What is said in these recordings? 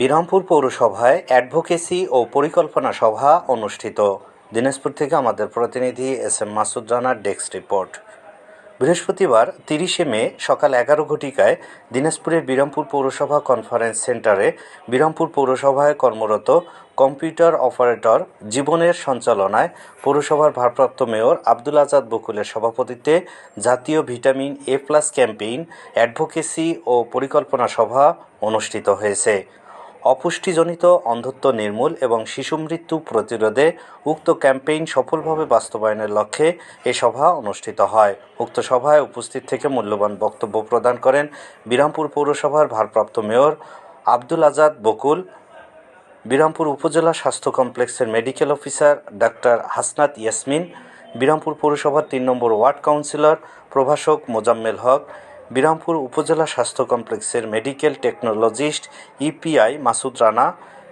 বিরামপুর পৌরসভায় অ্যাডভোকেসি ও পরিকল্পনা সভা অনুষ্ঠিত। দিনাজপুর থেকে আমাদের প্রতিনিধি এস এম মাসুদ রানার ডেস্ক রিপোর্ট। বৃহস্পতিবার তিরিশে মে সকাল এগারো ঘটিকায় দিনাজপুরের বিরামপুর পৌরসভা কনফারেন্স সেন্টারে বিরামপুর পৌরসভায় কর্মরত কম্পিউটার অপারেটর জীবনের সঞ্চালনায় পৌরসভার ভারপ্রাপ্ত মেয়র আব্দুল আজাদ বকুলের সভাপতিত্বে জাতীয় vitamin A plus campaign advocacy ও পরিকল্পনা সভা অনুষ্ঠিত হয়েছে। অপুষ্টিজনিত, অন্ধত্ব নির্মূল এবং শিশু মৃত্যু প্রতিরোধে উক্ত ক্যাম্পেইন সফলভাবে বাস্তবায়নের লক্ষ্যে এ সভা অনুষ্ঠিত হয়। উক্ত সভায় উপস্থিত থেকে মূল্যবান বক্তব্য প্রদান করেন বিরামপুর পৌরসভার ভারপ্রাপ্ত মেয়র আব্দুল আজাদ বকুল, বিরামপুর উপজেলা স্বাস্থ্য কমপ্লেক্সের medical officer doctor Hasnat Yasmin, Birampur পৌরসভার তিন নম্বর ওয়ার্ড কাউন্সিলর প্রভাষক মোজাম্মেল হক বিরামপুর উপজেলা স্বাস্থ্য কমপ্লেক্সের medical technologist EPI Masud Rana,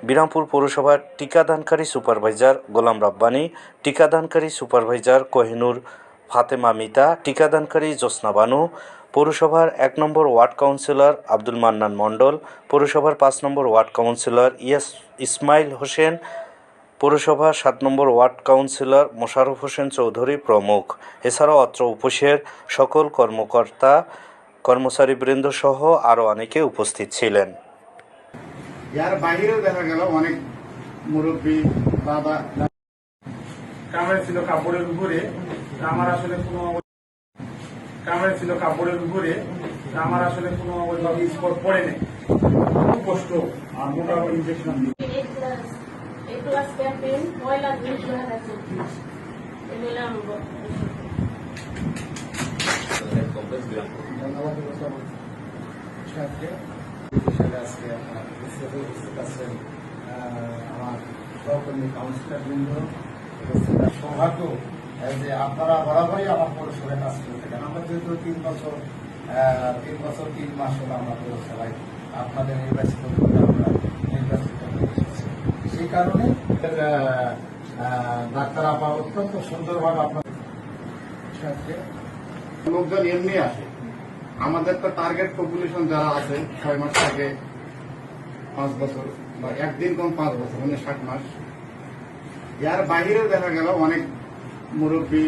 Birampur পৌরসভার টিকাদানকারী সুপারভাইজার গোলাম রাব্বানি, টিকাদানকারী সুপারভাইজার কোহিনুর ফাতেমা মিতা, টিকাদানকারী জ্যোৎস্না বানু, পৌরসভার এক number ward councillor Abdul Mannan Mondal, পৌরসভার পাঁচ number ward councillor Yas Ismail Hossain, পৌরসভার সাত number ward councillor Mosharraf Hossain Chowdhury প্রমুখ। এছাড়াও অত্র উপসের সকল কর্মকর্তা কর্মচারীবৃন্দ সহ আরও অনেকে উপস্থিত ছিলেন। ইয়ার বাহিরেও দেখা গেল অনেক মুরব্বী বাবা কামড়ে ছিল কাপড়ের উপরে আমার আসলে কোনো কামড়ে ছিল কাপড়ের উপরে আমার আসলে কোনো ওইভাবে স্পট পড়ে নেই। খুব কষ্ট আর মোটামুটি ইঞ্জেকশন দিই A সাথে হিসেবে আজকে আপনার উপস্থিত আছেন আমার সহকর্মী কাউন্সিলর বৃন্দ, উপস্থিত। সৌভাগ্য যে আপনারা বরাবরই আমার পৌরসভায় কাজ করে থাকেন আমরা যেহেতু তিন বছর তিন বছর, তিন মাস হলো আমরা পৌরসভায় আপনাদের নির্বাচিত করে আমরা নির্বাচিত হয়ে। সেই কারণে ডাক্তার আপা অত্যন্ত সুন্দরভাবে আপনার সাথে লোকজন এমনি আসে আমাদের তো টার্গেট পপুলেশন যারা আছে, ছয় মাস থেকে পাঁচ বছর, বা একদিন কম পাঁচ বছর মানে ষাট মাস। ইয়ার বাহিরেও দেখা গেল অনেক মুরব্বী